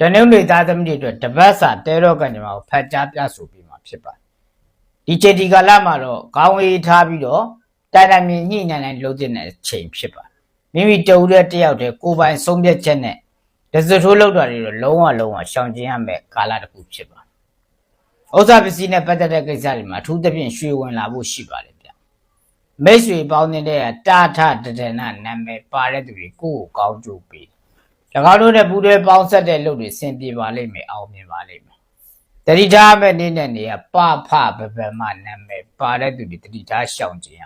တနင်္ဂနွေသားသမီးတွေအတွက်တပတ်စာတဲတော့ကံကြမ္မာကိုဖတ်ကြားပြဆိုပြီးမှာဖြစ်ပါတယ်ဒီချိန်ဒီကာလမှာတော့ခေါင်းဝေးထားပြီးတော့တိုင်တိုင်မြင်ညှိနှိုင်းနှိုင်းလုပ်တဲ့အချိန်ဖြစ်ပါတယ်မိမိတဦးတဲ့တယောက်တည်းကိုယ်ပိုင်ဆုံးဖြတ်ချက်နဲ့ဒဇထိုးလောက်တာတွေတော့လုံးဝလုံးဝရှောင်ကျဉ်ရမယ်ကာလတစ်ခုဖြစ်ပါတယ်ဥစ္စာပစ္စည်းနဲ့ပတ်သက်တဲ့ကိစ္စတွေမှာအထူးသဖြင့်ရွှေဝင်လာဖို့ရှိပါတယ်ဗျမိတ်ဆွေပေါင်းတဲ့တာထတဒနာနာမည်ပါတဲ့သူတွေကိုယ့်ကိုကောင်းကျိုးပေး၎ င်းတို့နဲ့ပူးတွဲပေါင်းဆက်တဲ့လုပ်တွေဆင်ပြေပါလိမ့်မယ်အောင်မြင်ပါလိမ့်မယ်တတိထားမဲ့နေ့နဲ့နေရပဖဘဘမနာမည်ပါတဲ့သူတွေတတိထားရှောင်ခြင်းရ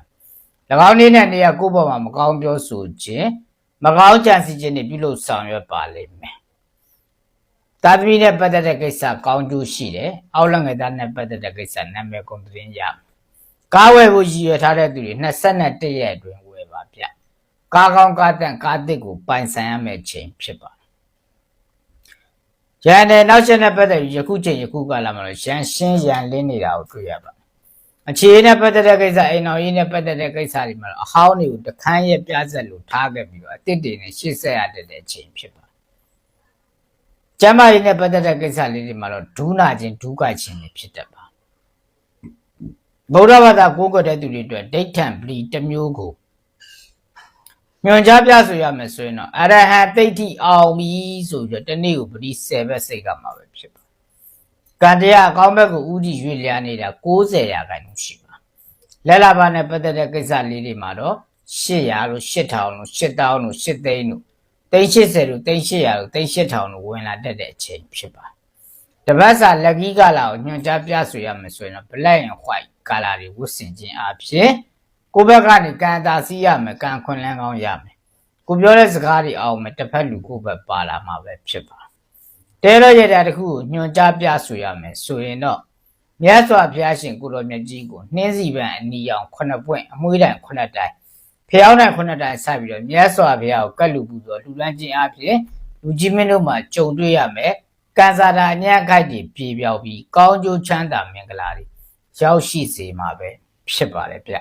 ၎င်းနေ့နဲ့နေရကိုယ့်ဘောမှာမကောင်းပြောဆိုခြင်းမကောင်းကြံစီခြင်းတွေပြုလုပ်ဆောင်ရွက်ပါလိမ့်မယ်သာသမီနဲ့ပတ်သက်တဲ့ကိစ္စကောင်းကျိုးရှိတယ်အောက်လက်ငယ်သားနဲ့ပတ်သက်တဲ့ကိစ္စနာမည်ကုန်သတင်းရမယ်ကားဝယ်ဖို့ရည်ရွယ်ထားတဲ့သူတွေ21ရက်အတွင်းဝယ်ပါဗျ ကားကောင်းကားတန့်ကားတစ်ကိုပိုင်ဆိုင်ရမယ့်ချိန်ဖြစ်ပါတယ်။ရန်တဲ့နောက်ချက်နဲ့ပတ်သက်ပြီးယခုချိန်ယခုကာလမှာတော့ရန်ရှင်းရန်လင်းနေတာကိုတွေ့ရပါတယ်။အခြေအနေနဲ့ပတ်သက်တဲ့ကိစ္စအိမ်တော်ရေးနဲ့ပတ်သက်တဲ့ကိစ္စတွေမှာတော့အဟောင်းတွေကိုတခန်းရဲ့ပြဆက်လို့ထားခဲ့ပြီးတော့အတစ်တွေနဲ့ရှေ့ဆက်ရတဲ့အချိန်ဖြစ်ပါတယ်။ကျမ်းမာရေးနဲ့ပတ်သက်တဲ့ကိစ္စလေးတွေမှာတော့ဒူးနာခြင်းဒူးကခြင်းတွေဖြစ်တတ်ပါဗုဒ္ဓဘာသာကိုးကွယ်တဲ့သူတွေအတွက်ဒိဋ္ဌံပလီတစ်မျိုးကို ညွန်ကြားပြဆိုရမယ်ဆိုရင်တော့အရဟံတိဋ္ဌိအောင်ပြီဆိုပြီးတော့တနေ့ကိုပတိ10ဘက်စိတ်ကမှာပဲဖြစ်ပါကံတရားအကောင်းဘက်ကိုဥတီရွေ့လျားနေတာ90ရာခိုင်နှုန်းရှိပါလက်လာပါနဲ့ပတ်သက်တဲ့ကိစ္စလေးတွေမှာတော့800လို့8000လို့8000လို့8သိန်းလို့380လို့380လို့38000လို့ဝင်လာတတ်တဲ့အချိန်ဖြစ်ပါတပတ်စာလက်ကြီးကလာကိုညွန်ကြားပြဆိုရမယ်ဆိုရင်တော့ black and white ကာလာတွေဝတ်ဆင်ခြင်းအပြင် ကိုယ့်ဘက်ကနေကံတာစီးရမယ်ကံခွန်လန်းကောင်းရမယ်ကိုပြောတဲ့စကားတွေအောင်မယ်တစ်ဖက်လူကိုယ့်ဘက်ပါလာမှာပဲဖြစ်ပါတဲတော့ရတဲ့တခုကိုညွန်ကြားပြဆိုရမယ်ဆိုရင်တော့မြတ်စွာဘုရားရှင်ကိုတော်မြတ်ကြီးကိုနှင်းစီပံအနီအောင်ခုနှစ်ပွင့်အမွှေးတိုင်ခုနှစ်တိုင်ဖျောင်းတိုင်ခုနှစ်တိုင်ဆက်ပြီးတော့မြတ်စွာဘုရားကိုကတ်လူပူဇော်လှူလန်းခြင်းအပြင်လူကြီးမင်းတို့မှာကြုံတွေ့ရမယ်ကံစားတာအညံ့ခိုက်တွေပြေပြောက်ပြီးကောင်းကျိုးချမ်းသာမင်္ဂလာတွေရောက်ရှိစေမှာပဲဖြစ်ပါတယ်ဗျ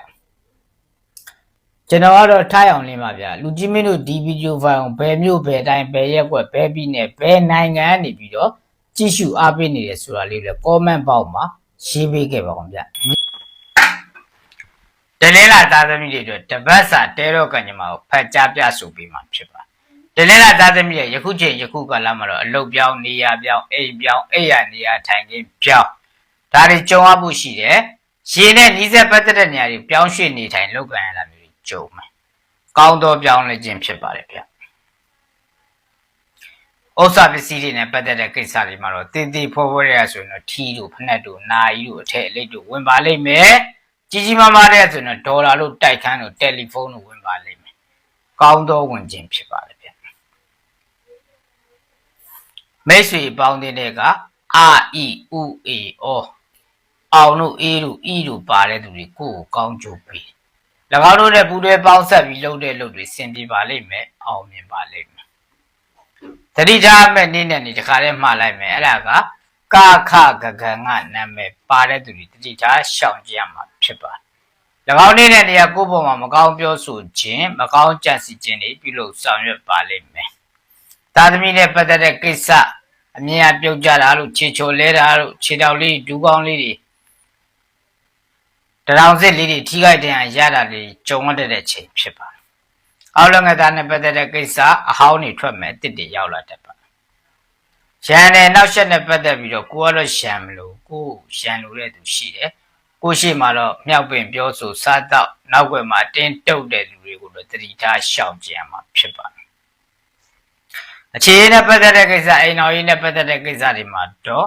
ကျွန်တော်ကတော့ထားအောင်လင်းပါဗျာလူကြီးမင်းတို့ဒီဗီဒီယိုဖိုင်ကိုဘယ်မျိုးဘယ်တိုင်းဘယ်ရက်ကွက်ဘယ်ပြည်နယ်ဘယ်နိုင်ငံကနေပြီးတော့ကြည့်ရှုအားပေးနေတယ်ဆိုတာလေးလည်း comment box မှာရေးပေးခဲ့ပါအောင်ဗျာတလင်းလာသားသမီးတွေအတွက်တပတ်စာတဲတော့ကံညီမကိုဖတ်ကြားပြဆိုပေးမှာဖြစ်ပါတလင်းလာသားသမီးရဲ့ယခုချိန်ယခုကာလမှာတော့အလုတ်ပြောင်းနေရပြောင်းအိမ်ပြောင်းအိမ်ရနေရထိုင်ခင်းပြောင်းဒါတွေကြုံရမှုရှိတယ်ရေနဲ့နီးစပ်ပတ်သက်တဲ့နေရာတွေပြောင်းရွှေ့နေထိုင်လောက်ကန်ရတာမျိုးတွေ ကြုံမယ်ကောင်းသောပြောင်းလဲခြင်းဖြစ်ပါတယ်ဗျဥစ္စာပစ္စည်းတွေနဲ့ပတ်သက်တဲ့ကိစ္စတွေမှာတော့တည်တည်ဖော်ဖော်ရရဆိုရင်တော့ထီးတို့ဖက်နှက်တို့နာယီတို့အထက်အလိပ်တို့ဝင်ပါလိမ့်မယ်ကြီးကြီးမားမားတဲ့ဆိုရင်တော့ဒေါ်လာတို့တိုက်ခန်းတို့တယ်လီဖုန်းတို့ဝင်ပါလိမ့်မယ်ကောင်းသောဝင်ခြင်းဖြစ်ပါတယ်ဗျမိတ်ဆွေပေါင်းတဲ့ကအာအီဥအေအောအောင်တို့အေးတို့ဤတို့ပါတဲ့သူတွေကိုယ့်ကိုကောင်းကြိုးပေး၎ င်းတို့နဲ့ပူးတွဲပေါင်းဆက်ပြီးလုပ်တဲ့လုပ်တွေဆင်ပြေပါလိမ့်မယ်အောင်မြင်ပါလိမ့်မယ်တတိထားမဲ့နေ့နဲ့နေ့တခါတည်းမှားလိုက်မယ်အဲ့ဒါကကာခဂဂံကနာမည်ပါတဲ့သူတွေတတိထားရှောင်ကြရမှာဖြစ်ပါတယ်၎င်းနေ့နဲ့နေ့ကကိုယ့်ဘုံမှာမကောင်းပြောဆိုခြင်းမကောင်းကြံစီခြင်းတွေပြုလုပ်ဆောင်ရွက်ပါလိမ့်မယ်သာသမီနဲ့ပတ်သက်တဲ့ကိစ္စအမြင်အပြုတ်ကြတာလို့ခြေချိုလဲတာလို့ခြေတောက်လေးဒူးကောင်းလေးတွေ တရောင်စစ်လေးတွေထိခိုက်တဲ့ရတာလေးကြုံရတဲ့ချိန်ဖြစ်ပါတယ်။အောက်လက်ငသားနဲ့ပတ်သက်တဲ့ကိစ္စအဟောင်းတွေထွက်မယ်တစ်တွေရောက်လာတတ်ပါ။ရန်နဲ့နောက်ဆက်နဲ့ပတ်သက်ပြီးတော့ကိုကတော့ရှံမလို့ကိုရှံလို့တဲ့သူရှိတယ်။ကိုရှိမှတော့မြောက်ပင်ပြောဆိုစားတော့နောက်ွယ်မှာတင်းတုတ်တဲ့လူတွေကိုတော့တတိထားရှောင်ကြံမှာဖြစ်ပါတယ်။အခြေအနေနဲ့ပတ်သက်တဲ့ကိစ္စအိမ်တော်ရေးနဲ့ပတ်သက်တဲ့ကိစ္စတွေမှာတော့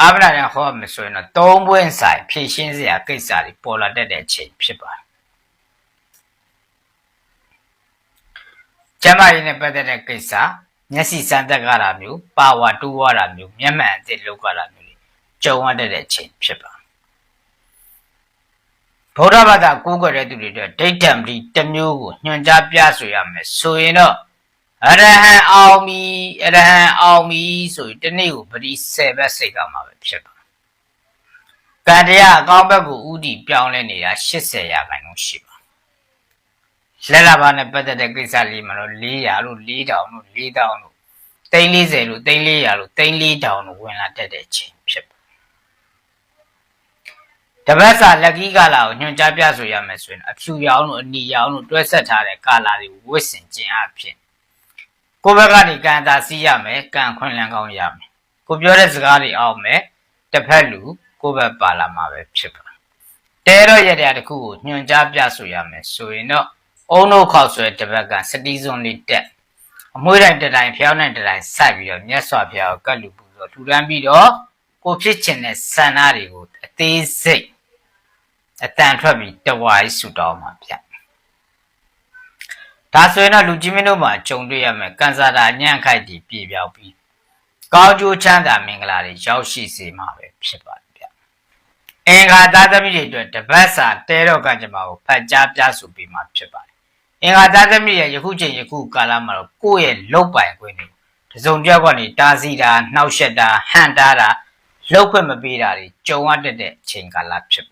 အာဗလာရန်ဟောမယ်ဆိုရင်တော့သုံးပွင့်ဆိုင်ဖြည့်ရှင်းစရာကိစ္စတွေပေါ်လာတတ်တဲ့အချိန်ဖြစ်ပါတယ်။ကျမကြီးနဲ့ပတ်သက်တဲ့ကိစ္စမျက်စိစမ်းသက်ကြတာမျိုးပါဝါတူးဝါတာမျိုးမျက်မှန်အစ်စ်လောက်ကြတာမျိုးတွေကြုံရတတ်တဲ့အချိန်ဖြစ်ပါတယ်။ဗုဒ္ဓဘာသာကိုးကွယ်တဲ့သူတွေအတွက်ဒိဋ္ဌံပတိတစ်မျိုးကိုညွှန်ကြားပြဆိုရမယ်ဆိုရင်တော့ အရဟံအောင်ပြီအရဟံအောင်ပြီဆိုရင်တနေ့ကိုပတိ10ဘက်စိတ်ကမှာပဲဖြစ်ပါကံတရားအကောင်းဘက်ကိုဥတီပြောင်းလဲနေတာ80ရာခိုင်နှုန်းရှိပါလက်လာပါနဲ့ပတ်သက်တဲ့ကိစ္စလေးမှာတော့400လို့4000လို့4000လို့340လို့340လို့340တောင်လို့ဝင်လာတတ်တဲ့ချိန်ဖြစ်ပါတပတ်စာလက်ကီးကာလာကိုညွှန်ကြားပြဆိုရမယ်ဆိုရင်အဖြူရောင်လို့အနီရောင်လို့တွဲဆက်ထားတဲ့ကာလာတွေကိုဝတ်ဆင်ခြင်းအဖြစ် ကိုယ့်ဘက်ကနေကန်တာစီးရမယ်ကန်ခွင့်လန်းကောင်းရမယ်ကိုပြောတဲ့စကားတွေအောင်မယ်တစ်ဖက်လူကိုယ့်ဘက်ပါလာမှာပဲဖြစ်ပါတဲတော့ရတဲ့တခုကိုညွှန်ကြားပြဆိုရမယ်ဆိုရင်တော့အုံတို့ခောက်ဆွဲတစ်ဘက်ကစတီးစွန်လေးတက်အမွှေးတိုင်းတစ်တိုင်းဖျောင်းတဲ့တစ်တိုင်းစိုက်ပြီးတော့မြတ်စွာဘုရားကိုကတ်လူပူတော့ထူထမ်းပြီးတော့ကိုဖြစ်ချင်တဲ့ဆန္ဒတွေကိုအသေးစိတ်အတန်ထွက်ပြီးတဝါကြီးဆူတောင်းမှာဗျ ဒါဆိုရင်တော့လူကြီးမင်းတို့မှာကြုံတွေ့ရမယ်ကန်ဆာတာညံ့ခိုက်တီပြေပြောက်ပြီးကောင်းကျိုးချမ်းသာမင်္ဂလာတွေရောက်ရှိစေမှာပဲဖြစ်ပါတယ်ဗျအင်္ဂါသားသမီးတွေအတွက်တပတ်စာတဲတော့ကကြမှာကိုဖတ်ကြားပြဆိုပေးမှာဖြစ်ပါတယ်အင်္ဂါသားသမီးရဲ့ယခုချိန်ယခုကာလမှာတော့ကိုယ့်ရဲ့လောက်ပိုင်ခွင့်တွေတစုံတစ်ယောက်ကနေတားဆီးတာနှောက်ယှက်တာဟန်တားတာလောက်ခွင့်မပေးတာတွေကြုံရတတ်တဲ့အချိန်ကာလဖြစ်ပါတယ်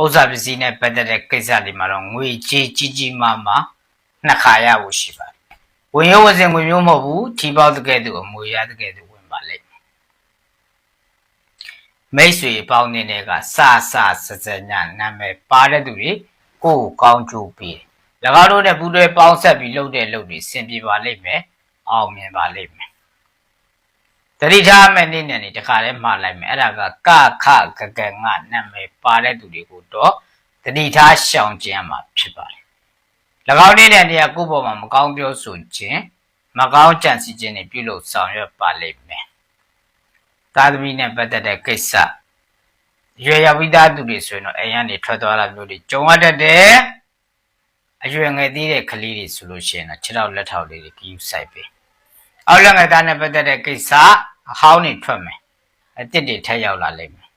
ဥစ္စာပစ္စည်းနဲ့ပတ်သက်တဲ့ကိစ္စတွေမှာတော့ငွေကြေးကြီးကြီးမားမားနှစ်ခါရဖို့ရှိပါတယ်ဝင်ရုပ်ဝစဉ်ငွေမျိုးမဟုတ်ဘူးထီပေါက်တကယ်သူအမွေရတကယ်သူဝင်ပါလိမ့်မယ်မိတ်ဆွေပေါင်းနေတဲ့ကစစစစညနာမည်ပါတဲ့သူတွေကိုယ်ကိုကောင်းကျိုးပေးတယ်၎င်းတို့နဲ့ပူးတွဲပေါင်းဆက်ပြီးလုပ်တဲ့လုပ်တွေဆင်ပြေပါလိမ့်မယ်အောင်မြင်ပါလိမ့်မယ် တတိထားမဲ့နေ့နဲ့နေတခါလဲမှားလိုက်မယ်အဲ့ဒါကကခကကငနာမည်ပါတဲ့သူတွေကိုတော့တတိထားရှောင်ကျဉ်မှာဖြစ်ပါတယ်၎င်းနေ့နဲ့နေရာကိုယ့်ဘောမှာမကောင်းပြောဆိုခြင်းမကောင်းကြံစည်ခြင်းတွေပြုလုပ်ဆောင်ရွက်ပါလိမ့်မယ်သာသမီနဲ့ပတ်သက်တဲ့ကိစ္စရွယ်ရောက်ပြီးသားသူတွေဆိုရင်တော့အိမ်ကနေထွက်သွားတာမျိုးတွေကြုံရတတ်တယ်အရွယ်ငယ်သေးတဲ့ကလေးတွေဆိုလို့ရှိရင်တော့ခြေထောက်လက်ထောက်လေးတွေကြီးဆိုင်ပေးအောက်လက်ငယ်သားနဲ့ပတ်သက်တဲ့ကိစ္စ အဟောင်းနေထွက်မယ်အစ်စ်တွေထက်ရောက်လာလိမ့်မယ်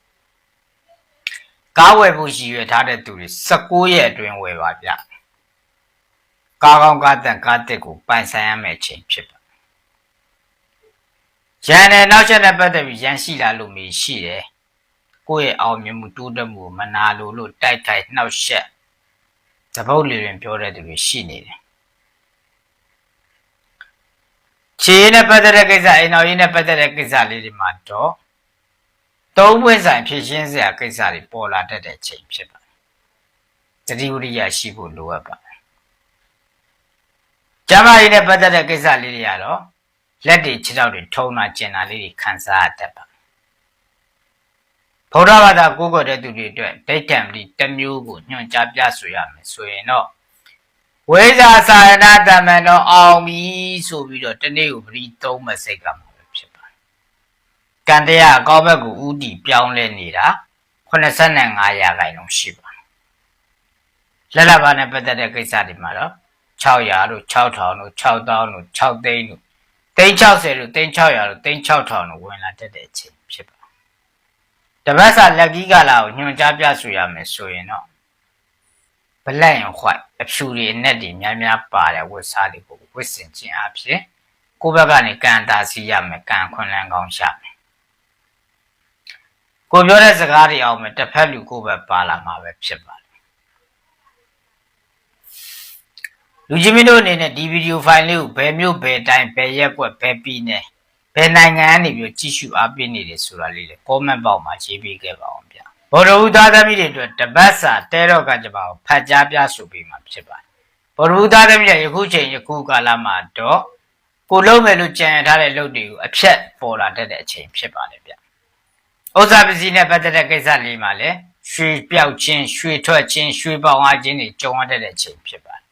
ကားဝယ်ဖို့ရည်ရွယ်ထားတဲ့သူတွေ16ရက်အတွင်းဝယ်ပါဗျကားကောင်းကားတန်ကားတစ်ကိုပိုင်ဆိုင်ရမယ့်အချိန်ဖြစ်ပါရန်နဲ့နောက်ချက်နဲ့ပတ်သက်ပြီးရန်ရှိလာလို့မေးရှိတယ်ကိုယ့်ရဲ့အောင်မြင်မှုတိုးတက်မှုမနာလိုလို့တိုက်ခိုက်နှောက်ယှက်သဘောလေရင်ပြောတဲ့သူတွေရှိနေတယ် ခြေနဲ့ပတ်သက်တဲ့ကိစ္စအိမ်တော်ရေးနဲ့ပတ်သက်တဲ့ကိစ္စလေးတွေမှာတော့သုံးပွင့်ဆိုင်ဖြစ်ရှင်းစရာကိစ္စတွေပေါ်လာတတ်တဲ့ချိန်ဖြစ်ပါတယ်တတိဝရိယရှိဖို့လိုအပ်ပါတယ်ကျမကြီးနဲ့ပတ်သက်တဲ့ကိစ္စလေးတွေကတော့လက်တွေခြေထောက်တွေထုံးတာကျင်တာလေးတွေခံစားရတတ်ပါဗုဒ္ဓဘာသာကိုးကွယ်တဲ့သူတွေအတွက်ဒိဋ္ဌံပတိတစ်မျိုးကိုညွှန်ကြားပြဆိုရမယ်ဆိုရင်တော့ ဝိဇာသာရဏတမန်တော်အောင်ပြီဆိုပြီးတော့တနေ့ကိုပတိသုံးမစိတ်ကမှာပဲဖြစ်ပါတယ်။ကံတရားအကောင်းဘက်ကိုဥတီပြောင်းလဲနေတာ85ရာခိုင်နှုန်းရှိပါတယ်။လက်လက်ပါနဲ့ပတ်သက်တဲ့ကိစ္စတွေမှာတော့600လို့6000လို့6000လို့6သိန်းလို့360လို့3600လို့3600လို့ဝင်လာတတ်တဲ့အချိန်ဖြစ်ပါတပတ်စာလက်ကြီးကလာကိုညွှန်ကြားပြဆိုရမယ်ဆိုရင်တော့ ဘလက်ရင်ခွိုက်အဖြူတွေအနက်တွေများများပါတဲ့ဝတ်စားတွေကိုဝတ်ဆင်ခြင်းအဖြစ်ကိုယ့်ဘက်ကနေကန်တာစီရမယ်ကန်ခွန်လန်းကောင်းရှာမယ်ကိုပြောတဲ့စကားတွေအောင်မယ်တစ်ဖက်လူကိုယ့်ဘက်ပါလာမှာပဲဖြစ်ပါတယ်လူကြီးမင်းတို့အနေနဲ့ဒီဗီဒီယိုဖိုင်လေးကိုဘယ်မျိုးဘယ်တိုင်းဘယ်ရက်ကွက်ဘယ်ပြည်နယ်ဘယ်နိုင်ငံကနေပြီးကြည့်ရှုအားပေးနေတယ်ဆိုတာလေးလေ comment box မှာရေးပေးခဲ့ပါအောင်ဗျာ ဘောရဝူသားသမီးတွေအတွက်တပတ်စာတဲတော့ကကြပါကိုဖတ်ကြားပြဆိုပေးမှာဖြစ်ပါတယ်ဘောရဝူသားသမီးတွေယခုချိန်ယခုကာလမှာတော့ကိုလုံးမယ်လို့ကြံရထားတဲ့လုပ်တွေကိုအဖြတ်ပေါ်လာတတ်တဲ့အချိန်ဖြစ်ပါတယ်ဗျဥစ္စာပစ္စည်းနဲ့ပတ်သက်တဲ့ကိစ္စလေးမှာလည်းရွှေပြောက်ခြင်းရွှေထွက်ခြင်းရွှေပေါင်အားခြင်းတွေကြုံရတဲ့အချိန်ဖြစ်ပါတယ်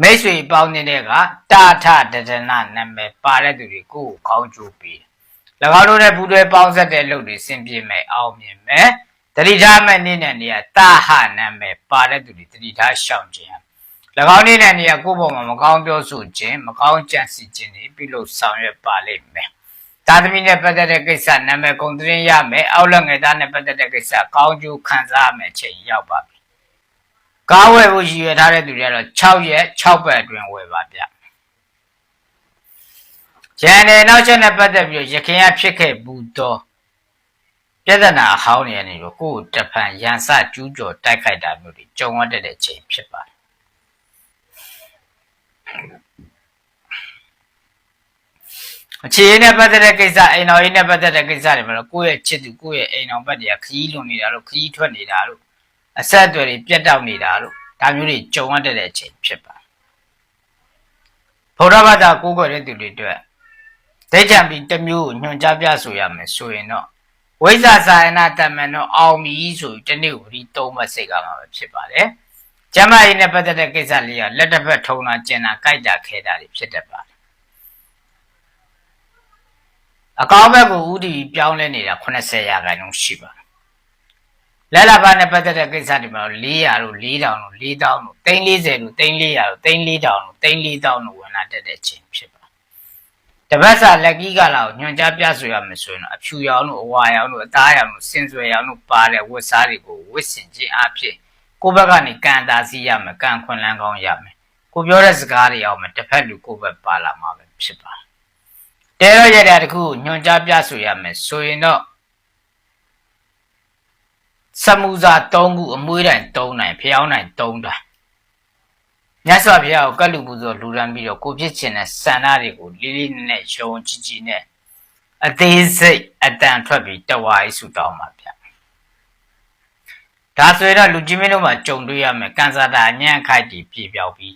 မိတ်ဆွေပေါင်းနေတဲ့ကတာထတဒနာနာမည်ပါတဲ့သူတွေကိုယ်ကောင်းကျိုးပေး၎င်းတို့နဲ့ပူးတွဲပေါင်းဆက်တဲ့လုပ်တွေဆင်ပြေမယ်အောင်မြင်မယ် တတိထားမဲ့နေ့နဲ့နေရာတာဟနာမည်ပါတဲ့သူတွေတတိထားရှောင်ခြင်း၎င်းနေ့နဲ့နေရာကိုယ့်ဘုံမှာမကောင်းပြောဆိုခြင်းမကောင်းကြံစည်ခြင်းတွေပြုလုပ်ဆောင်ရွက်ပါလိမ့်မယ်သာသမီနဲ့ပတ်သက်တဲ့ကိစ္စနာမည်ကုန်သွင်းရမယ်အောက်လက်ငယ်သားနဲ့ပတ်သက်တဲ့ကိစ္စကောင်းကျိုးခံစားရမယ်ချိန်ရောက်ပါပြီကားဝယ်ဖို့ရည်ရွယ်ထားတဲ့သူတွေကတော့6ရက်6ပတ်အတွင်းဝယ်ပါဗျကျန်တဲ့နောက်ချက်နဲ့ပတ်သက်ပြီးရခင်ရဖြစ်ခဲ့ဘူးတော့ ပြဿနာအဟောင်းနေနေတော့ကိုယ်တဖန်ရန်စကျူးကျော်တိုက်ခိုက်တာမျိုးတွေကြုံရတဲ့ချိန်ဖြစ်ပါတယ်အခြေအနေနဲ့ပတ်သက်တဲ့ကိစ္စအိမ်တော်ရေးနဲ့ပတ်သက်တဲ့ကိစ္စတွေမှာတော့ကိုယ့်ရဲ့ချစ်သူကိုယ့်ရဲ့အိမ်တော်ဘက်တွေကခရီးလွန်နေတာလို့ခရီးထွက်နေတာလို့အဆက်အသွယ်တွေပြတ်တောက်နေတာလို့ဒါမျိုးတွေကြုံရတဲ့အချိန်ဖြစ်ပါဘုရားဘာသာကိုးကွယ်တဲ့သူတွေအတွက်ဒိဋ္ဌံပြီးတစ်မျိုးကိုညွှန်ကြားပြဆိုရမယ်ဆိုရင်တော့ ဝိဇ္ဇာစာယနာတမန်တော့အောင်ပြီဆိုပြီးတနေ့ကိုဒီသုံးမစိတ်ကမှာပဲဖြစ်ပါတယ်ကျမကြီးနဲ့ပတ်သက်တဲ့ကိစ္စလေးကလက်တစ်ဖက်ထုံတာကျင်တာကြိုက်တာခဲတာတွေဖြစ်တတ်ပါတယ်အကောင်းဘက်ကိုဥတီပြောင်းလဲနေတာ80ရာခိုင်နှုန်းရှိပါတယ်လက်လာပါနဲ့ပတ်သက်တဲ့ကိစ္စတွေမှာ400တို့4000တို့4000တို့340တို့340တို့34000တို့34000တို့ဝင်လာတတ်တဲ့ချိန်ဖြစ်ပါ တပတ်စာလက်ကီးကလာကိုညွှန်ကြားပြဆိုရမယ်ဆိုရင်တော့အဖြူရောင်တို့အဝါရောင်တို့အသားရောင်တို့စင်စွယ်ရောင်တို့ပါတဲ့ဝတ်စားတွေကိုဝတ်ဆင်ခြင်းအဖြစ်ကိုယ့်ဘက်ကနေကံတာစီရမယ်ကံခွန်လန်းကောင်းရမယ်ကိုပြောတဲ့စကားတွေအောင်မယ်တစ်ဖက်လူကိုယ့်ဘက်ပါလာမှာပဲဖြစ်ပါတဲတော့ရတဲ့တခုညွှန်ကြားပြဆိုရမယ်ဆိုရင်တော့စမှုစာ၃ခုအမွှေးတိုင်၃နိုင်ဖျောင်းနိုင်၃တိုင် မြတ်စွာဘုရားကိုကတ်လူပူဇော်လူရန်ပြီးတော့ကိုဖြစ်ခြင်းနဲ့စန္ဒတွေကိုလေးလေးနက်နက်ရုံကြည်ကြည်နဲ့အသေးစိတ်အတန်ထွက်ပြီးတဝါရေးဆူတောင်းပါဗျဒါဆိုရင်တော့လူကြီးမင်းတို့မှာကြုံတွေ့ရမယ်ကန်စာတာညံ့ခိုက်တီပြေပြောက်ပြီး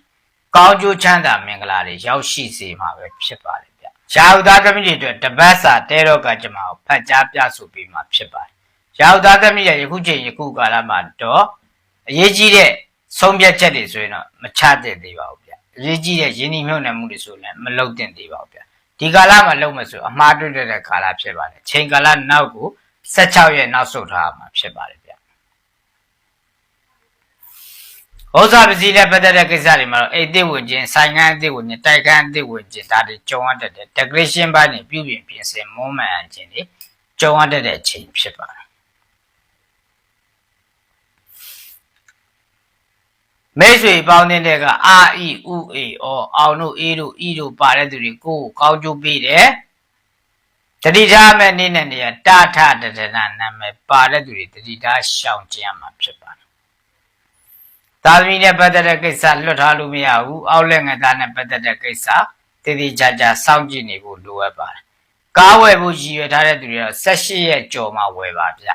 ကောင်းကျိုးချမ်းသာမင်္ဂလာတွေရောက်ရှိစေမှာပဲဖြစ်ပါတယ်ဗျရာဟုသားသမီးတွေအတွက်တပတ်စာတဲတော့ကကြမှာကိုဖတ်ကြားပြဆိုပြီးမှဖြစ်ပါတယ်ရာဟုသားသမီးရဲ့ယခုချိန်ယခုကာလမှာတော့အရေးကြီးတဲ့ ဆုံးဖြတ်ချက်တွေဆိုရင်တော့မချတဲ့သေးပါဘူးဗျအရေးကြီးတဲ့ယင်းဒီမြုံနယ်မှုတွေဆိုလည်းမလုပ်တင်သေးပါဘူးဗျဒီကာလမှာလုပ်မယ်ဆိုအမှားတွေ့တဲ့ကာလဖြစ်ပါတယ်ချိန်ကာလနောက်ကို16ရက်နောက်ဆုတ်ထားမှာဖြစ်ပါတယ်ဗျဩဇာပစ္စည်းနဲ့ပတ်သက်တဲ့ကိစ္စတွေမှာတော့အိတ်တစ်ဝင်ခြင်းဆိုင်ငန်းအစ်ဝင်ခြင်းတိုက်ခန်းအစ်ဝင်ခြင်းဒါတွေကြုံရတတ်တယ် decoration ဘိုင်းတွေပြုပြင်ပြင်ဆင်မွမ်းမံခြင်းတွေကြုံရတတ်တဲ့အချိန်ဖြစ်ပါတယ် မိတ်ဆွေပေါင်းတဲ့ကအာအီဥအေအောအောင်တို့အေးတို့ဤတို့ပါတဲ့သူတွေကိုကောင်းကျိုးပေးတယ်တတိထားမဲ့နေ့နဲ့နေရတာထတတနာနာမည်ပါတဲ့သူတွေတတိထားရှောင်ကျဉ်မှာဖြစ်ပါတယ်သာသမီနဲ့ပတ်သက်တဲ့ကိစ္စလွတ်ထားလို့မရဘူးအောက်လက်ငသားနဲ့ပတ်သက်တဲ့ကိစ္စတည်တည်ကြကြစောင့်ကြည့်နေဖို့လိုအပ်ပါတယ်ကားဝယ်ဖို့ရည်ရွယ်ထားတဲ့သူတွေတော့18ရက်ကြော်မှဝယ်ပါဗျ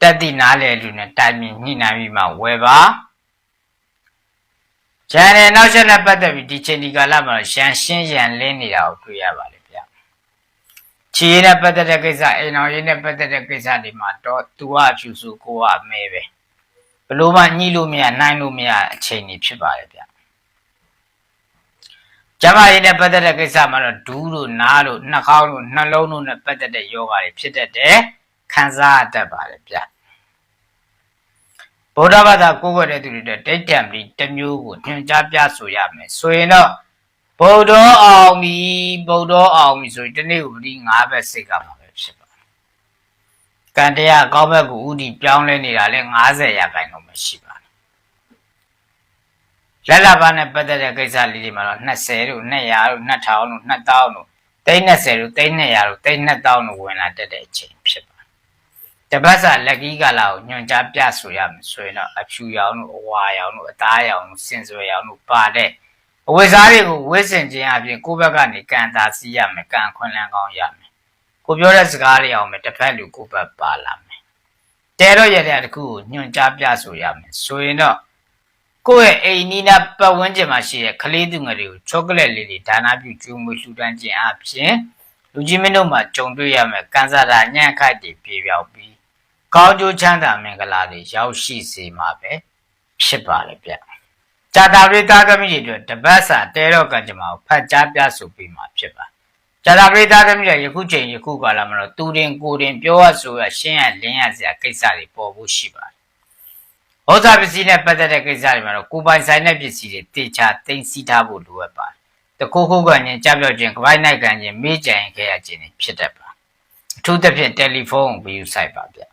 တက်တိနားလေလူနဲ့တိုင်မြင်ညှိနှိုင်းပြီးမှဝယ်ပါကျန်တဲ့နောက်ချက်နဲ့ပတ်သက်ပြီးဒီချိန်ဒီကာလမှာရန်ရှင်းရန်လင်းနေတာကိုတွေ့ရပါလိမ့်ဗျချီရနဲ့ပတ်သက်တဲ့ကိစ္စအိမ်တော်ရေးနဲ့ပတ်သက်တဲ့ကိစ္စတွေမှာတော့သူကအဖြူစုကိုကမဲပဲဘလို့မှညှိလို့မရနိုင်လို့မရအချိန်ကြီးဖြစ်ပါလေဗျကျမရေးနဲ့ပတ်သက်တဲ့ကိစ္စမှာတော့ဒူးတို့နားတို့နှာခေါင်းတို့နှလုံးတို့နဲ့ပတ်သက်တဲ့ယောဂတွေဖြစ်တတ်တယ် ခံစားတတ်ပါတယ်ဗျဗုဒ္ဓဘာသာကိုးကွယ်တဲ့သူတွေဒိဋ္ဌံပြီးတစ်မျိုးကိုညွှန်ကြားပြဆိုရမယ်ဆိုရင်တော့ဗုဒ္ဓအောင်ပြီဗုဒ္ဓအောင်ပြီဆိုရင်ဒီနေ့ကိုဒီ၅ဘက်စိတ်ကမှာပဲဖြစ်ပါတယ်ကံတရားအကောင်းဘက်ကိုဥတီပြောင်းလဲနေတာလဲ90ရာခိုင်နှုန်းပဲရှိပါတယ်လက်လာပါနဲ့ပတ်သက်တဲ့ကိစ္စလေးတွေမှာတော့20တို့200တို့2000တို့2000တို့320တို့300တို့32000တို့ဝင်လာတတ်တဲ့အချိန်ဖြစ် တပတ်စာလက်ကီးကလာကိုညွန်ကြားပြဆိုရမယ်ဆိုရင်တော့အဖြူရောင်တို့အဝါရောင်တို့အသားရောင်တို့စင်စွယ်ရောင်တို့ပါတဲ့အဝိစားတွေကိုဝစ်စင်ခြင်းအပြင်ကိုယ့်ဘက်ကနေကံသာစီးရမယ်ကံခွန်လန်းကောင်းရမယ်ကိုပြောတဲ့စကားတွေအောင်မယ်တစ်ဖက်လူကိုယ့်ဘက်ပါလာမယ်တဲတော့ရတဲ့တခုကိုညွန်ကြားပြဆိုရမယ်ဆိုရင်တော့ကိုယ့်ရဲ့အိမ်နီးနားပတ်ဝန်းကျင်မှာရှိတဲ့ကလေးသူငယ်တွေကိုချောကလက်လေးတွေဒါနာပြုကျူးမွေလှူဒန်းခြင်းအပြင်လူကြီးမင်းတို့မှာကြုံတွေ့ရမယ်ကန်စားတာညံ့ခိုက်တွေပြေပြောက်ပြီး ကောင်းကျိုးချမ်းသာမင်္ဂလာတွေရောက်ရှိစေမှာပဲဖြစ်ပါလေဗျ။ကြာတာရိသားသမီးတွေအတွက်တပတ်စာတဲတော့ကံကြမ္မာကိုဖတ်ကြားပြဆိုပြီးမှဖြစ်ပါ။ကြာတာရိသားသမီးတွေယခုချိန်ယခုကာလမှာတော့သူတင်ကိုတင်ပြောရဆိုရရှင်းရလင်းရစရာကိစ္စတွေပေါ်ဖို့ရှိပါတယ်။ဟောစာပစ္စည်းနဲ့ပတ်သက်တဲ့ကိစ္စတွေမှာတော့ကိုပိုင်ဆိုင်တဲ့ပစ္စည်းတွေတေချာသိမ်းဆည်းထားဖို့လိုအပ်ပါတယ်။တခိုးခိုးကခြင်းကြပြောက်ခြင်းကပိုင်နိုင်ကံခြင်းမေးကြံခဲ့ရခြင်းဖြစ်တတ်ပါ။အထူးသဖြင့်တယ်လီဖုန်းကိုယူဆိုင်ပါဗျ။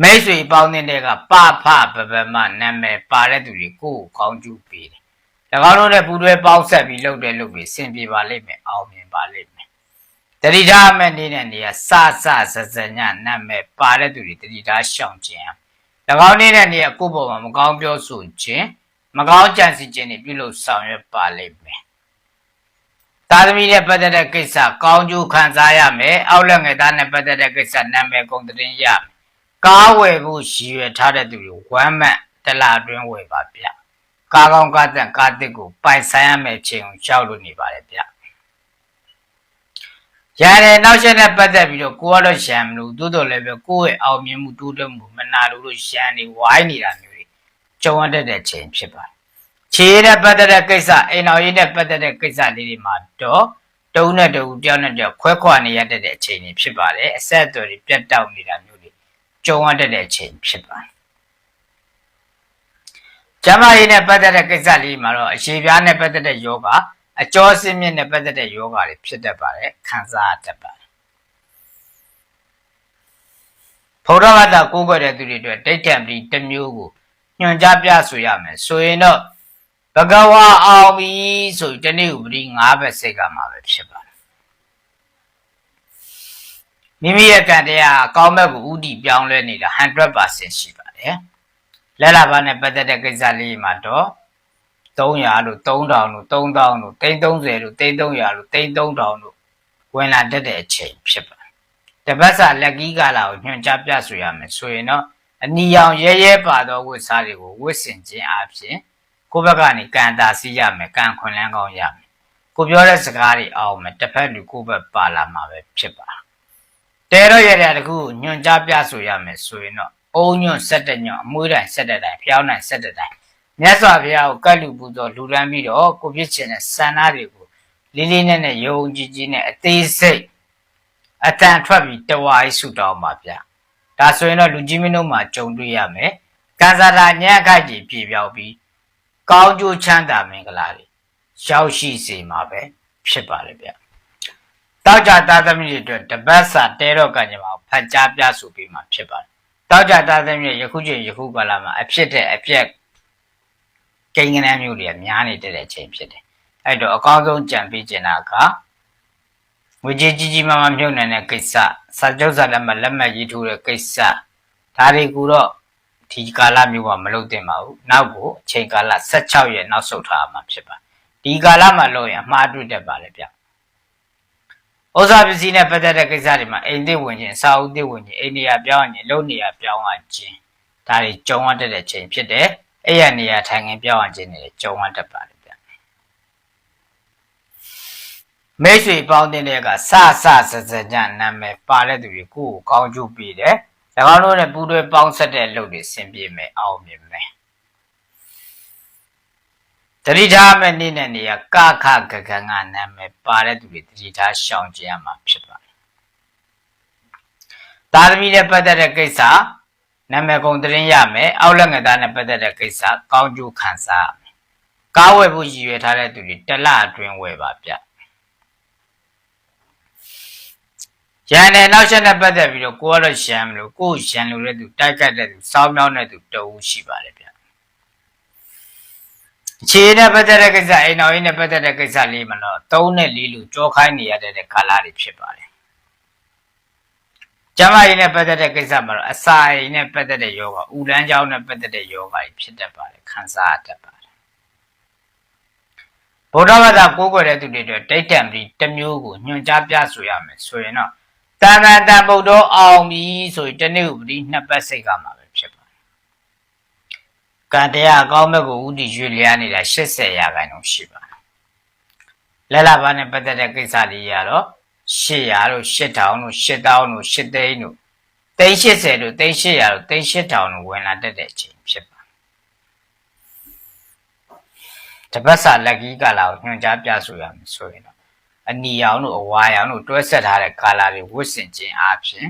မိတ်ဆွေပေါင်းတဲ့ကပဖပပမနာမည်ပါတဲ့သူတွေကိုယ်ကောင်းကျူးပေးတယ်။၎င်းတို့နဲ့ပူတွဲပေါင်းဆက်ပြီးလုပ်တဲ့လုပ်ပြီးစင်ပြေပါလိမ့်မယ်အောင်မြင်ပါလိမ့်မယ်။တတိထားမဲ့နေတဲ့နေရာစစစစညနာမည်ပါတဲ့သူတွေတတိထားရှောင်ခြင်း၎င်းနေတဲ့နေရာကိုယ့်ဘောမှာမကောင်းပြောဆိုခြင်းမကောင်းကြံစည်ခြင်းတွေပြုလုပ်ဆောင်ရွက်ပါလိမ့်မယ်။သားသမီးနဲ့ပတ်သက်တဲ့ကိစ္စကောင်းကျိုးခံစားရမယ်အောက်လက်ငယ်သားနဲ့ပတ်သက်တဲ့ကိစ္စနာမည်ကုန်တင်ရမယ် ကားဝယ်ဖို့ရည်ရွယ်ထားတဲ့သူတွေဝမ်းမတ်တစ်လအတွင်းဝယ်ပါဗျကားကောင်းကားတန်ကားတစ်ကိုပိုင်ဆိုင်ရမယ်ချိန်ကိုရှောက်လို့နေပါတယ်ဗျရတယ်နောက်ချက်နဲ့ပတ်သက်ပြီးတော့ကိုကတော့ရှမ်းမလို့တိုးတော်လည်းပဲကိုယ့်ရဲ့အောင်မြင်မှုတိုးတက်မှုမနာလို့လို့ရှမ်းနေဝိုင်းနေတာမျိုးတွေကြုံရတတ်တဲ့ချိန်ဖြစ်ပါတယ်ခြေနဲ့ပတ်သက်တဲ့ကိစ္စအိမ်တော်ရေးနဲ့ပတ်သက်တဲ့ကိစ္စလေးတွေမှာတော့တုံးနဲ့တူတယောက်နဲ့တယောက်ခွဲခွာနေရတဲ့အချိန်တွေဖြစ်ပါတယ်အဆက်အသွယ်တွေပြတ်တောက်နေတာမျိုးတွေ ကြုံရတဲ့အချိန်ဖြစ်ပါတယ်ကျမကြီးနဲ့ပတ်သက်တဲ့ကိစ္စလေးမှာတော့အရှိပြားနဲ့ပတ်သက်တဲ့ယောဂအကျော်စင်းမြင့်နဲ့ပတ်သက်တဲ့ယောဂတွေဖြစ်တတ်ပါတယ်ခံစားရတတ်ပါတယ်ဘုရားဘာသာကိုးကွယ်တဲ့သူတွေအတွက်ဒိဋ္ဌံပတိတစ်မျိုးကိုညွှန်ကြားပြဆိုရမယ်ဆိုရင်တော့ဘဂဝါအောင်ပြီဆိုတနေ့ဥပတိ၅ဘက်စိတ်ကမှာပဲဖြစ်ပါတယ် မိမိရဲ့ကံတရားအကောင်းဘက်ကိုဥတည်ပြောင်းလဲနေတာ100%ရှိပါတယ်လက်လာပါနဲ့ပတ်သက်တဲ့ကိစ္စလေးမှာတော့300လို့3000လို့3000လို့330လို့330လို့33000လို့ဝင်လာတတ်တဲ့အချိန်ဖြစ်ပါတယ်တပတ်စာလက်ကီးကာလာကိုညွှန်ကြားပြဆိုရမယ်ဆိုရင်တော့အနီရောင်ရဲရဲပါသောဝတ်စားတွေကိုဝတ်ဆင်ခြင်းအပြင်ကိုယ့်ဘက်ကနေကံတာစီးရမယ်ကံခွန်လန်းကောင်းရမယ်ကိုပြောတဲ့စကားတွေအောင်မယ်တစ်ဖက်လူကိုယ့်ဘက်ပါလာမှာပဲဖြစ်ပါ တဲတော့ရတဲ့တခုညွှန်ကြားပြဆိုရမယ်ဆိုရင်တော့အုံညွန့်ဆက်တညွန့်အမွှေးတိုင်ဆက်တတိုင်ဖျောင်းတိုင်ဆက်တတိုင်မြတ်စွာဘုရားကိုကတ်လူပူဇော်လူရန်ပြီးတော့ကိုပြစ်ချင်တဲ့စန္ဒတွေကိုလေးလေးနက်နက်ယုံကြည်ကြည်နဲ့အသေးစိတ်အတန်ထွက်ပြီးတဝါးဆုတောင်းပါဗျာဒါဆိုရင်တော့လူကြီးမင်းတို့မှာကြုံတွေ့ရမယ်ကံစားတာညံ့ခိုက်ကြီးပြေပြောက်ပြီးကောင်းကျိုးချမ်းသာမင်္ဂလာတွေရောက်ရှိစေမှာပဲဖြစ်ပါလေဗျာ တောက်ကြသားသမီးတွေအတွက်တပတ်စာတဲတော့ကံကြမှာဖတ်ကြားပြဆိုပြီးမှဖြစ်ပါတယ်တောက်ကြသားသမီးတွေယခုချိန်ယခုကာလမှာအဖြစ်တဲ့အပြက်ကိန်းကနန်းမျိုးတွေကများနေတဲ့အချိန်ဖြစ်တယ်အဲ့တော့အကောင်းဆုံးကြံပေးကျင်တာကငွေကြေးကြီးကြီးမားမားမြုပ်နှံတဲ့ကိစ္စစာချုပ်စာလက်မှတ်လက်မှတ်ရေးထိုးတဲ့ကိစ္စဒါတွေကတော့ဒီကာလမျိုးကမလုပ်သင့်ပါဘူးနောက်ကိုအချိန်ကာလ16ရက်နောက်ဆုတ်ထားမှာဖြစ်ပါဒီကာလမှာလုပ်ရင်အမှားတွေ့တတ်ပါလေဗျ ဩဇာပစ္စည်းနဲ့ပတ်သက်တဲ့ကိစ္စတွေမှာအိမ်သစ်ဝင်ခြင်းအစာအုပ်သစ်ဝင်ခြင်းအိမ်နေရာပြောင်းခြင်းလုပ်နေရာပြောင်းရခြင်းဒါတွေကြုံရတဲ့ချိန်ဖြစ်တယ်အဲ့ရနေရာထိုင်ငင်ပြောင်းရခြင်းတွေကြုံရတတ်ပါတယ်ဗျမိတ်ဆွေပေါင်းတဲ့ကစစစစကြနာမည်ပါတဲ့သူတွေကိုယ်ကိုကောင်းကျိုးပေးတယ်၎င်းတို့နဲ့ပူးတွဲပေါင်းဆက်တဲ့လုပ်တွေဆင်ပြေမယ်အောင်မြင်မယ် တတိထားမဲ့နေ့နဲ့နေရကခဂဂန်ကနာမည်ပါတဲ့သူတွေတတိထားရှောင်ကြရမှာဖြစ်ပါတယ်သာသမီနဲ့ပတ်သက်တဲ့ကိစ္စနာမည်ကုန်သတင်းရမယ်အောက်လက်ငယ်သားနဲ့ပတ်သက်တဲ့ကိစ္စကောင်းကျိုးခံစားရမယ်ကားဝယ်ဖို့ရည်ရွယ်ထားတဲ့သူတွေတစ်လအတွင်းဝယ်ပါဗျရန်နဲ့နောက်ဆက်နဲ့ပတ်သက်ပြီးတော့ကိုကတော့ရှမ်းမလို့ကိုရှမ်းလို့တဲ့သူတိုက်ကတ်တဲ့သူစောင်းမြောင်းတဲ့သူတအူးရှိပါတယ်ဗျအ ခြေနဲ့ပတ်သက်တဲ့ကိစ္စအိမ်တော်ရေးနဲ့ပတ်သက်တဲ့ကိစ္စလေးမလို့၃နဲ့၄လူကြောခိုင်းနေရတဲ့ကာလတွေဖြစ်ပါတယ်ကျမကြီးနဲ့ပတ်သက်တဲ့ကိစ္စမှာတော့အစာအိမ်နဲ့ပတ်သက်တဲ့ယောဂဥလန်းကြောင်းနဲ့ပတ်သက်တဲ့ယောဂကြီးဖြစ်တတ်ပါတယ်ခံစားရတတ်ပါတယ်ဗုဒ္ဓဘာသာကိုးကွယ်တဲ့သူတွေအတွက်ဒိဋ္ဌံပြီးတစ်မျိုးကိုညွှန်ကြားပြဆိုရမယ်ဆိုရင်တော့တဏ္ဍတံဗုဒ္ဓအောင်ပြီဆိုရင်တနေ့ဥပတိနှစ်ပတ်စိတ်ကမှာပဲဖြစ်ပါတယ်။ ကံတရားအကောင်းဘက်ကိုဥတည်ရွေ့လျားနေတာ80ရာခိုင်နှုန်းရှိပါတယ်။လက်လာပါနဲ့ပတ်သက်တဲ့ကိစ္စလေးရတော့800လို့8000လို့8000လို့8သိန်းလို့380လို့380လို့38000လို့ဝင်လာတတ်တဲ့အချိန်ဖြစ်ပါတပတ်စာလက်ကီးကလာကိုညွှန်ကြားပြဆိုရမယ်ဆိုရင်တော့အနီရောင်တို့အဝါရောင်တို့တွဲဆက်ထားတဲ့ကာလာတွေဝတ်ဆင်ခြင်းအပြင်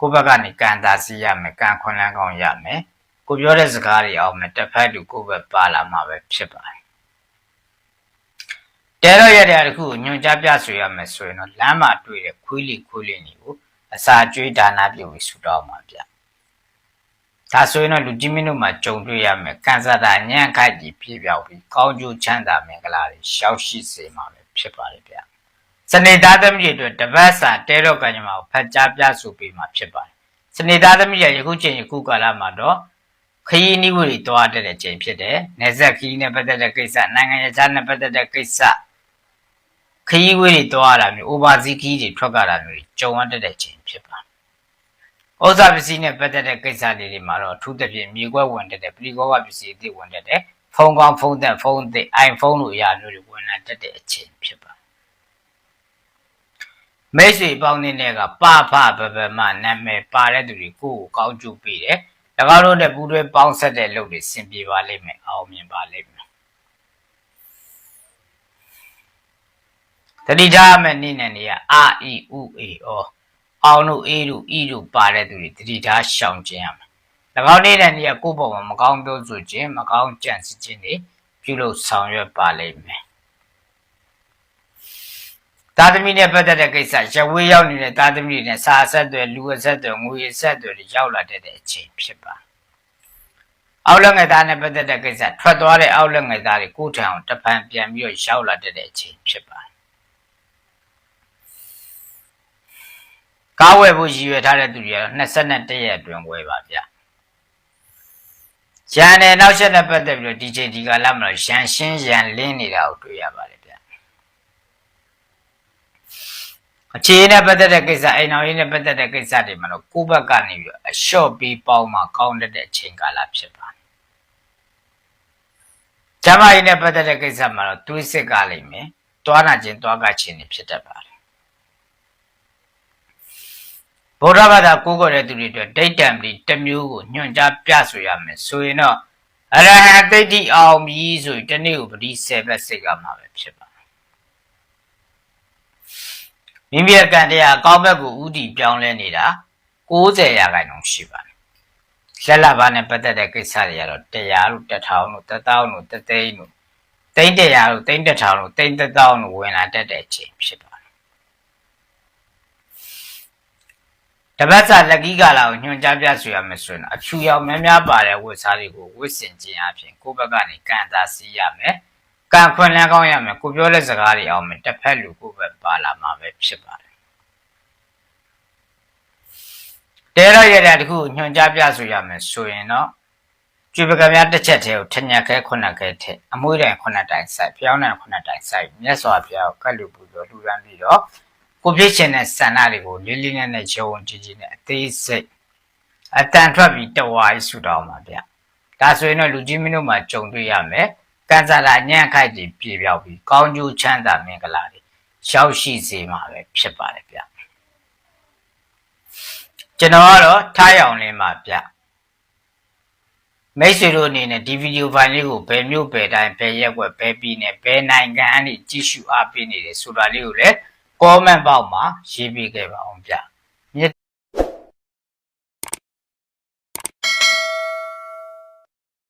ကိုယ့်ဘက်ကနေကံသာစီရမယ်ကံခွန်လန်းကောင်းရမယ် ကိုပြောတဲ့စကားတွေအောင်မယ်တစ်ဖက်တူကိုယ့်ဘက်ပါလာမှာပဲဖြစ်ပါတယ်တဲတော့ရတဲ့တခုကိုညွန်ကြားပြဆွေရမယ်ဆိုရင်တော့လမ်းမှာတွေ့တဲ့ခွေးလီခွေးလီတွေကိုအစာကျွေးဒါနာပြုပြီးဆူတောင်းမှာဗျဒါဆိုရင်တော့လူကြီးမင်းတို့မှာကြုံတွေ့ရမယ်ကန်ဆာတာညံ့ခိုက်ကြီးပြပြောက်ပြီးကောင်းကျိုးချမ်းသာမင်္ဂလာတွေရှောက်ရှိစေမှာပဲဖြစ်ပါတယ်ဗျစနေသားသမီးတွေအတွက်တပတ်စာတဲတော့ကံကြမ္မာကိုဖတ်ကြားပြဆိုပေးမှာဖြစ်ပါတယ်စနေသားသမီးရဲ့ယခုချိန်ယခုကာလမှာတော့ ခရီးနိဝရီတွားတဲ့ချိန်ဖြစ်တယ်။နေဆက်ခရီးနဲ့ပတ်သက်တဲ့ကိစ္စနိုင်ငံခြားနဲ့ပတ်သက်တဲ့ကိစ္စခရီးဝေးတွေတွားရတာမျိုး oversea ခရီးတွေထွက်ကြတာမျိုးတွေကြုံရတတ်တဲ့ချိန်ဖြစ်ပါဥစ္စာပစ္စည်းနဲ့ပတ်သက်တဲ့ကိစ္စလေးတွေမှာတော့အထူးသဖြင့်မြေကွက်ဝင်တတ်တဲ့ပရိကောကပစ္စည်းအသစ်ဝင်တတ်တဲ့ဖုန်းကောင်းဖုန်းသက်ဖုန်းအသစ် iPhone လိုအရာမျိုးတွေဝင်လာတတ်တဲ့အချိန်ဖြစ်ပါမိတ်ဆွေပေါင်းနေတဲ့ကပဖဘဘမနာမည်ပါတဲ့သူတွေကိုယ့်ကိုကောင်းကျိုးပေးတယ်၎ င်းတို့နဲ့ပူးတွဲပေါင်းဆက်တဲ့လုပ်တွေစင်ပြေပါလိမ့်မယ်အောင်မြင်ပါလိမ့်မယ်တတိထားမဲ့နေ့နဲ့နေရအာအီဥအေအောအောင်တို့အေးတို့ဤတို့ပါတဲ့သူတွေတတိထားရှောင်ကျင်ရမယ်၎င်းနေ့နဲ့နေရကိုယ့်ဘဝမှာမကောင်းပြောဆိုခြင်းမကောင်းကြံစည်ခြင်းတွေပြုလုပ်ဆောင်ရွက်ပါလိမ့်မယ် သားသမီးနဲ့ပတ်သက်တဲ့ကိစ္စရဝေးရောက်နေတဲ့သားသမီးတွေနဲ့စာဆက်တွေလူအဆက်တွေငွေအဆက်တွေရောက်လာတဲ့အချိန်ဖြစ်ပါအောက်လက်ငယ်သားနဲ့ပတ်သက်တဲ့ကိစ္စထွက်သွားတဲ့အောက်လက်ငယ်သားတွေကိုယ်ထံအောင်တပံပြန်ပြီးတော့ရောက်လာတဲ့အချိန်ဖြစ်ပါကားဝယ်ဖို့ရည်ရွယ်ထားတဲ့သူတွေကတော့21ရက်အတွင်းဝယ်ပါဗျရန်နဲ့နောက်ဆက်နဲ့ပတ်သက်ပြီးတော့ဒီချိန်ဒီကာလမှာရန်ရှင်းရန်လင်းနေတာကိုတွေ့ရပါတယ်ဗျ အခြေအနေနဲ့ပတ်သက်တဲ့ကိစ္စအိမ်တော်ရေးနဲ့ပတ်သက်တဲ့ကိစ္စတွေမှာတော့ကိုယ့်ဘက်ကနေပြီးတော့အလျှော့ပြီးပေါင်းမှကောင်းတဲ့အချိန်ကာလဖြစ်ပါတယ်။ကျမကြီးနဲ့ပတ်သက်တဲ့ကိစ္စမှာတော့တွေးစစ်ကားလိမ့်မယ်။တွားနာခြင်းတွားကခြင်းတွေဖြစ်တတ်ပါတယ်။ဗုဒ္ဓဘာသာကိုးကွယ်တဲ့သူတွေအတွက်ဒိဋ္ဌံပတိတစ်မျိုးကိုညွှန်ကြားပြဆိုရမယ်ဆိုရင်တော့အရဟံတိဋ္ဌိအောင်ပြီဆိုရင်တနေ့ကိုပတိ10ဘက်စိတ်ကမှာပဲဖြစ်ပါ မိမိရဲ့ကံတရားအကောင်းဘက်ကိုဥတီပြောင်းလဲနေတာ90ရာခိုင်နှုန်းရှိပါတယ်လက်လာပါနဲ့ပတ်သက်တဲ့ကိစ္စတွေကတော့တရားလို့တထောင်လို့တသောင်းလို့တသိန်းလို့သိန်းတရားလို့သိန်းတထောင်လို့သိန်းတသောင်းလို့ဝင်လာတတ်တဲ့အချိန်ဖြစ်ပါတယ်တပတ်စာလက်ကီးကာလာကိုညွှန်ကြားပြဆိုရမယ်ဆိုရင်အဖြူရောင်များများပါတဲ့ဝတ်စားတွေကိုဝတ်ဆင်ခြင်းအပြင်ကိုယ့်ဘက်ကနေကံသာစီးရမယ် ကံခွန်လန်းကောင်းရမယ်ကိုပြောတဲ့စကားတွေအောင်မယ်တစ်ဖက်လူကိုယ့်ဘက်ပါလာမှာပဲဖြစ်ပါတယ်တဲရရတဲ့တခုညွှန်ကြားပြဆိုရမယ်ဆိုရင်တော့ကျွေပကံများတစ်ချက်တည်းကိုထညက်ခဲခုနှစ်ခဲထည့်အမွှေးတိုင်ခုနှစ်တိုင်စိုက်ပြောင်းတိုင်ခုနှစ်တိုင်စိုက်မြတ်စွာဘုရားကိုကတ်လူပူဇော်လှူဒန်းပြီးတော့ကိုဖြစ်ချင်တဲ့ဆန္ဒတွေကိုလေးလေးနက်နက်ရုံကြည်ကြည်နဲ့အသေးစိတ်အတန်ထွက်ပြီးတဝါကြီးဆူတောင်းပါဗျဒါဆိုရင်တော့လူကြီးမင်းတို့မှာကြုံတွေ့ရမယ် ကံစားလာညံ့ခိုက်တွေပြေပြောက်ပြီးကောင်းကျိုးချမ်းသာမင်္ဂလာတွေရောက်ရှိစေမှာပဲဖြစ်ပါတယ်ဗျကျွန်တော်ကတော့ထားရောင်လင်းပါဗျမိတ်ဆွေတို့အနေနဲ့ဒီဗီဒီယိုဖိုင်လေးကိုဘယ်မျိုးဘယ်တိုင်းဘယ်ရက်ွက်ဘယ်ပြည်နယ်ဘယ်နိုင်ငံအနေကြည့်ရှုအားပေးနေတယ်ဆိုတာလေးကိုလည်း comment box မှာရေးပေးခဲ့ပါအောင်ဗျ